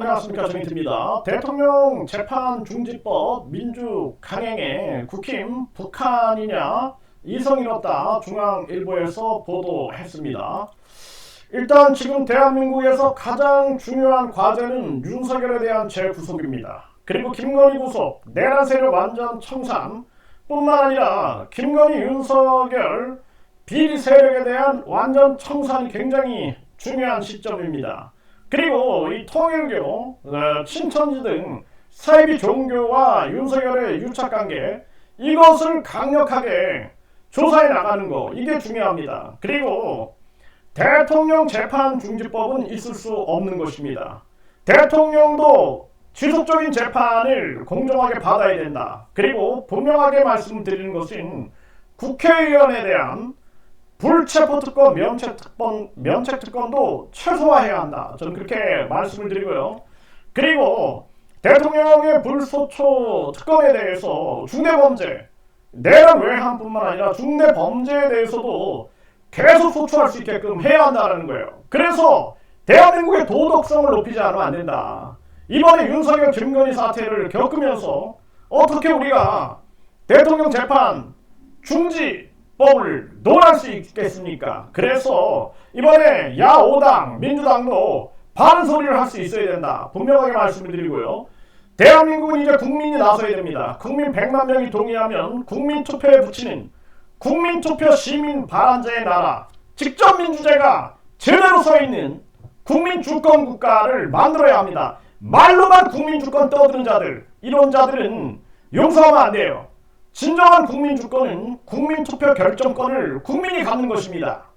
안녕하십니까 정인트입니다. 대통령 재판 중지법 민주 강행에 국힘 북한이냐 이성이었다 중앙일보에서 보도했습니다. 일단 지금 대한민국에서 가장 중요한 과제는 윤석열에 대한 재구속입니다. 그리고 김건희 구속, 내란 세력 완전 청산 뿐만 아니라 김건희 윤석열 비리 세력에 대한 완전 청산이 굉장히 중요한 시점입니다. 그리고 이 통일교, 어, 친천지 등 사이비 종교와 윤석열의 유착관계 이것을 강력하게 조사해 나가는 거 이게 중요합니다. 그리고 대통령 재판 중지법은 있을 수 없는 것입니다. 대통령도 지속적인 재판을 공정하게 받아야 된다. 그리고 분명하게 말씀드리는 것은 국회의원에 대한 불체포 특권, 면책 특권, 면책 특권도 최소화해야 한다. 저는 그렇게 말씀을 드리고요. 그리고 대통령의 불소초 특권에 대해서 중대 범죄, 내란 외환뿐만 아니라 중대 범죄에 대해서도 계속 소추할 수 있게끔 해야 한다는 거예요. 그래서 대한민국의 도덕성을 높이지 않으면 안 된다. 이번에 윤석열 김건희 사태를 겪으면서 어떻게 우리가 대통령 재판 중지 법을 논할 수 있겠습니까? 그래서 이번에 야5당 민주당도 바른 소리를 할 수 있어야 된다. 분명하게 말씀을 드리고요. 대한민국은 이제 국민이 나서야 됩니다. 국민 100만 명이 동의하면 국민 투표에 붙이는 국민 투표 시민 발안제의 나라 직접 민주제가 제대로 서 있는 국민 주권 국가를 만들어야 합니다. 말로만 국민 주권 떠드는 자들 이런 자들은 용서하면 안 돼요. 진정한 국민 주권은 국민 투표 결정권을 국민이 갖는 것입니다.